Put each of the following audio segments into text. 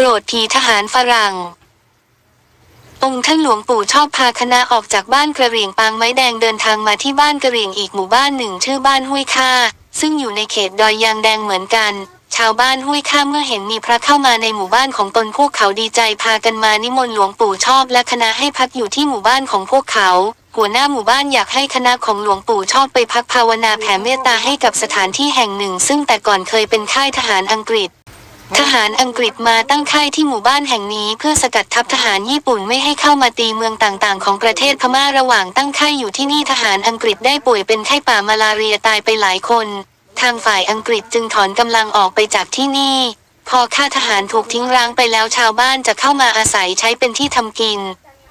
โปรดผีทหารฝรั่ง องค์ท่านหลวงปู่ชอบพาคณะออกจากบ้านกระเหรี่ยงปางไม้แดงเดินทางมาที่บ้านกระเหรี่ยงอีกหมู่บ้านหนึ่งชื่อบ้านห้วยค่า ซึ่งอยู่ในเขตดอยยางแดงเหมือนกัน ชาวบ้านห้วยค่าเมื่อเห็นมีพระเข้ามาในหมู่บ้านของตนพวกเขาดีใจพากันมานิมนต์หลวงปู่ชอบและคณะให้พักอยู่ที่หมู่บ้านของพวกเขาหัวหน้าหมู่บ้านอยากให้คณะของหลวงปู่ชอบไปพักภาวนาแผ่เมตตาให้กับสถานที่แห่งหนึ่ง ซึ่งแต่ก่อนเคยเป็นค่ายทหารอังกฤษ ทหารอังกฤษมาตั้งค่ายที่หมู่บ้านแห่งนี้เพื่อสกัดทัพทหารญี่ปุ่นไม่ให้เข้ามาตีเมืองต่างๆ ของประเทศพม่าระหว่างตั้งค่ายอยู่ที่นี่ทหารอังกฤษได้ป่วยเป็นไข้ป่ามาลาเรียตายไปหลายคน ทางฝ่ายอังกฤษจึงถอนกำลังออกไปจากที่นี่ พอข้าทหารถูกทิ้งร้างไปแล้วชาวบ้านจะเข้ามาอาศัยใช้เป็นที่ทำกิน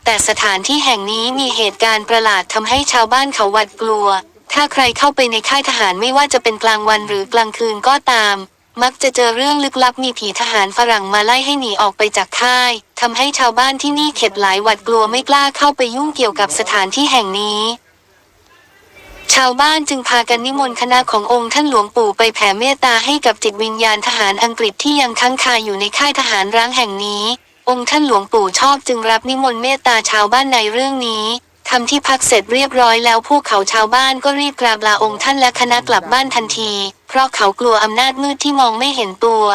แต่สถานที่แห่งนี้มีเหตุการณ์ประหลาดทำให้ชาวบ้านเขาหวาดกลัว ถ้าใครเข้าไปในค่ายทหารไม่ว่าจะเป็นกลางวันหรือกลางคืนก็ตาม มักจะเจอเรื่องลึกลับมีผีทหารฝรั่งมาไล่ให้หนีออกไปจากค่ายทำให้ชาวบ้านที่นี่เข็ดหลายหวาดกลัวไม่กล้าเข้าไปยุ่งเกี่ยวกับสถานที่แห่งนี้ ชาวบ้านจึงพากันนิมนต์คณะขององค์ท่านหลวงปู่ไปแผ่เมตตาให้กับจิตวิญญาณทหารอังกฤษที่ยังค้างคาอยู่ในค่ายทหารร้างแห่งนี้ องค์ท่านหลวงปู่ชอบจึงรับนิมนต์เมตตาชาวบ้านในเรื่องนี้ ทำที่พักเสร็จเรียบร้อยแล้วพวกเขาชาวบ้านก็รีบกราบลาองค์ท่านและคณะกลับบ้านทันที เพราะเขากลัวอำนาจมืดที่มองไม่เห็นตัว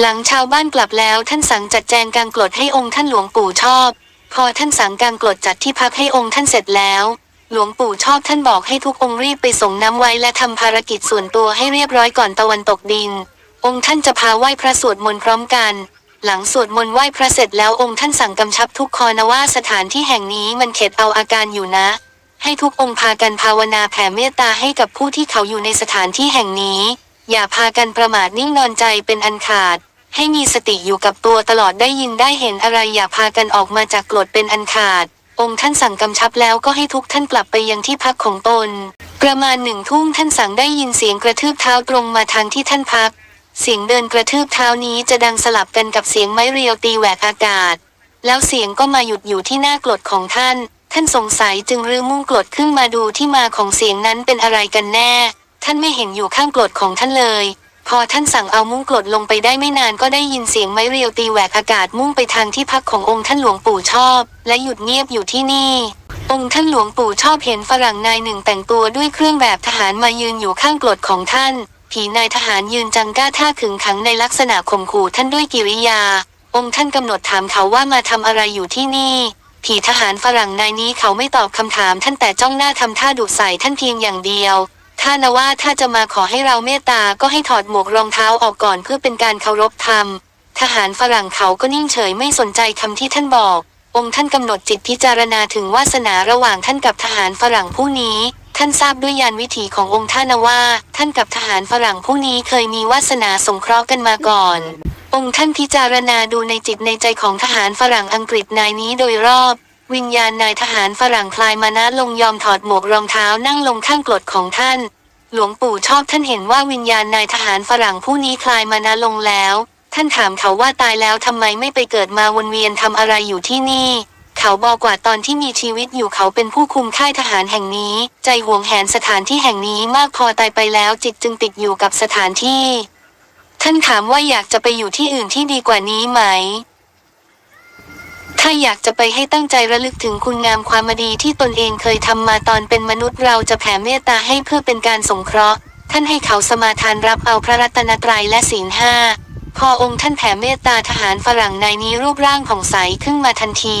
หลังชาวบ้านกลับแล้วท่านสั่งจัดแจงการกรดให้องค์ท่านหลวงปู่ชอบ พอท่านสั่งการกรดจัดที่พักให้องค์ท่านเสร็จแล้ว หลวงปู่ชอบท่านบอกให้ทุกองค์รีบไปส่งน้ำไว้และทำภารกิจส่วนตัวให้เรียบร้อยก่อนตะวันตกดิน องค์ท่านจะพาไหว้พระสวดมนต์พร้อมกัน หลังสวดมนต์ไหว้พระเสร็จแล้วองค์ท่านสั่งกำชับทุกคอนว่าสถานที่แห่งนี้มันเข็ดเอาอาการอยู่นะ ให้ทุกองค์พากันภาวนาแผ่เมตตาให้กับผู้ที่เขาอยู่ในสถานที่แห่งนี้ อย่าพากันประมาทนิ่งนอนใจเป็นอันขาด ให้มีสติอยู่กับตัวตลอดได้ยินได้เห็นอะไรอย่าพากันออกมาจากกรดเป็นอันขาด องค์ท่านสั่งกำชับแล้วก็ให้ทุกท่านกลับไปยังที่พักของตน ประมาณหนึ่งทุ่มท่านสั่งได้ยินเสียงกระทืบเท้าตรงมาทางที่ท่านพัก เสียงเดินกระทืบเท้านี้จะดังสลับกันกับเสียงไม้เรียวตีแหวกอากาศ แล้วเสียงก็มาหยุดอยู่ที่หน้ากรดของท่าน ท่านสงสัยจึงรื้อมุ้งกรดขึ้นมาดูที่มาของเสียงนั้นเป็นอะไรกันแน่ ท่านไม่เห็นอยู่ข้างกรดของท่านเลย พอท่านสั่งเอามุ้งกรดลงไปได้ไม่นานก็ได้ยินเสียงไม้เรียวตีแหวกอากาศมุ่งไปทางที่พักขององค์ท่านหลวงปู่ชอบ และหยุดเงียบอยู่ที่นี่องค์ท่านหลวงปู่ชอบเห็นฝรั่งนายหนึ่งแต่งตัวด้วยเครื่องแบบทหารมายืนอยู่ข้างกรดของท่าน ผีนายทหารยืนจังก้าท่าขึงขังในลักษณะข่มขู่ท่านด้วยกิริยา องค์ท่านกำหนดถามเขาว่ามาทำอะไรอยู่ที่นี่ผีทหารฝรั่งนายนี้เขาไม่ตอบคำถามท่านแต่จ้องหน้าทำท่าดุใส่ท่านเพียงอย่างเดียวถ้านว่าถ้าจะมาขอให้เราเมตตาก็ให้ถอดหมวกรองเท้าออกก่อนเพื่อเป็นการเคารพธรรม ทหารฝรั่งเขาก็นิ่งเฉยไม่สนใจคำที่ท่านบอก องค์ท่านกำหนดจิตพิจารณาถึงวาสนาระหว่างท่านกับทหารฝรั่งผู้นี้ ท่านทราบด้วยยานวิถีขององค์ท่านว่า ท่านกับทหารฝรั่งผู้นี้เคยมีวาสนาสงเคราะห์กันมาก่อน องค์ท่านพิจารณาดูในจิตในใจของทหารฝรั่งอังกฤษนายนี้โดยรอบ วิญญาณนายทหารฝรั่งคลายมานะลงยอมถอดหมวกรองเท้านั่งลงข้างกรดของท่าน หลวงปู่ชอบท่านเห็นว่าวิญญาณนายทหารฝรั่งผู้นี้คลายมานะลงแล้ว ท่านถามเขาว่าตายแล้วทำไมไม่ไปเกิดมาวนเวียนทำอะไรอยู่ที่นี่ เขาบอกว่าตอนที่มีชีวิตอยู่เขาเป็นผู้คุมค่ายทหารแห่งนี้ ใจห่วงแหนสถานที่แห่งนี้มากพอตายไปแล้วจิตจึงติดอยู่กับสถานที่ ท่านถามว่าอยากจะไปอยู่ที่อื่นที่ดีกว่านี้ไหม ถ้าอยากจะไปให้ตั้งใจระลึกถึงคุณงามความดีที่ตนเองเคยทำมาตอนเป็นมนุษย์เราจะแผ่เมตตาให้เพื่อเป็นการสงเคราะห์ ท่านให้เขาสมาทานรับเอาพระรัตนตรัยและศีลห้าพอองค์ท่านแผ่เมตตาทหารฝรั่งนายนี้รูปร่างผ่องใสขึ้นมาทันที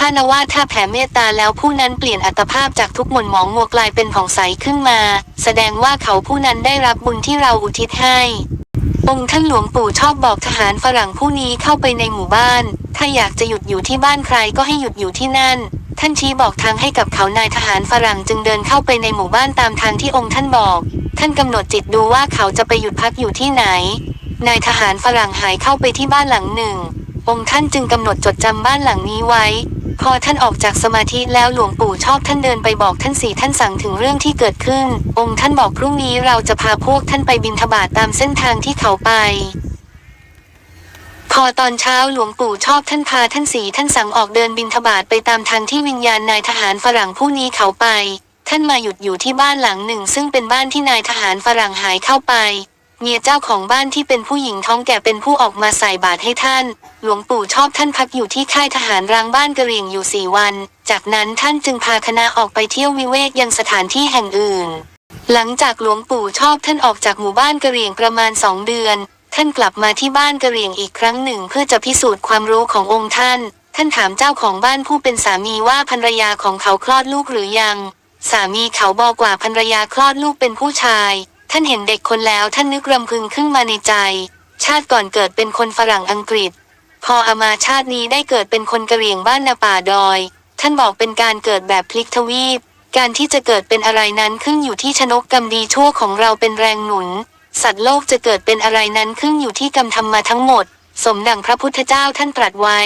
ถ้านว่าถ้าแผ่เมตตาแล้วผู้นั้นเปลี่ยนอัตภาพจากทุกหม่นหมองมัวกลายเป็นผ่องใสขึ้นมา แสดงว่าเขาผู้นั้นได้รับบุญที่เราอุทิศให้องค์ท่านหลวงปู่ชอบบอกทหารฝรั่งผู้นี้เข้าไปในหมู่บ้าน ถ้าอยากจะหยุดอยู่ที่บ้านใครก็ให้หยุดอยู่ที่นั่น ท่านชี้บอกทางให้กับเขานายทหารฝรั่งจึงเดินเข้าไปในหมู่บ้านตามทางที่องค์ท่านบอก ท่านกำหนดจิตดูว่าเขาจะไปหยุดพักอยู่ที่ไหน นายทหารฝรั่งหายเข้าไปที่บ้านหลังหนึ่ง องค์ท่านจึงกำหนดจดจำบ้านหลังนี้ไว้ พอท่านออกจากสมาธิแล้วหลวงปู่ชอบท่านเดินไปบอกท่านสี่ท่านสั่งถึงเรื่องที่เกิดขึ้น องค์ท่านบอกพรุ่งนี้เราจะพาพวกท่านไปบินทบาทตามเส้นทางที่เขาไปพอตอนเช้าหลวงปู่ชอบท่านพาท่านสีท่านสั่งออกเดินบินทบาทไปตามทางที่วิญญาณนายทหารฝรั่งผู้นี้เขาไป ท่านมาหยุดอยู่ที่บ้านหลังหนึ่ง ซึ่งเป็นบ้านที่นายทหารฝรั่งหายเข้าไป เมียเจ้าของบ้านที่เป็นผู้หญิงท้องแก่เป็นผู้ออกมาใส่บาตรให้ท่าน หลวงปู่ชอบท่านพักอยู่ที่ค่ายทหารรางบ้านกระเรียงอยู่สี่วัน จากนั้นท่านจึงพาคณะออกไปเที่ยววิเวกยังสถานที่แห่งอื่น หลังจากหลวงปู่ชอบท่านออกจากหมู่บ้านกระเรียงประมาณสองเดือน ท่านกลับมาที่บ้านกระเรียงอีกครั้งหนึ่งเพื่อจะพิสูจน์ความรู้ขององค์ท่าน ท่านถามเจ้าของบ้านผู้เป็นสามีว่าภรรยาของเขาคลอดลูกหรือยัง สามีเขาบอกว่าภรรยาคลอดลูกเป็นผู้ชาย ท่านเห็นเด็กคนแล้วท่านนึกรำพึงขึ้นมาในใจ ชาติก่อนเกิดเป็นคนฝรั่งอังกฤษ พออามาชาตินี้ได้เกิดเป็นคนกะเหรี่ยงบ้านนาป่าดอย ท่านบอกเป็นการเกิดแบบพลิกทวีป การที่จะเกิดเป็นอะไรนั้นขึ้นอยู่ที่ชนกกรรมดีชั่วของเราเป็นแรงหนุน สัตว์โลกจะเกิดเป็นอะไรนั้นขึ้นอยู่ที่กรรมทำมาทั้งหมด สมดังพระพุทธเจ้าท่านตรัสไว้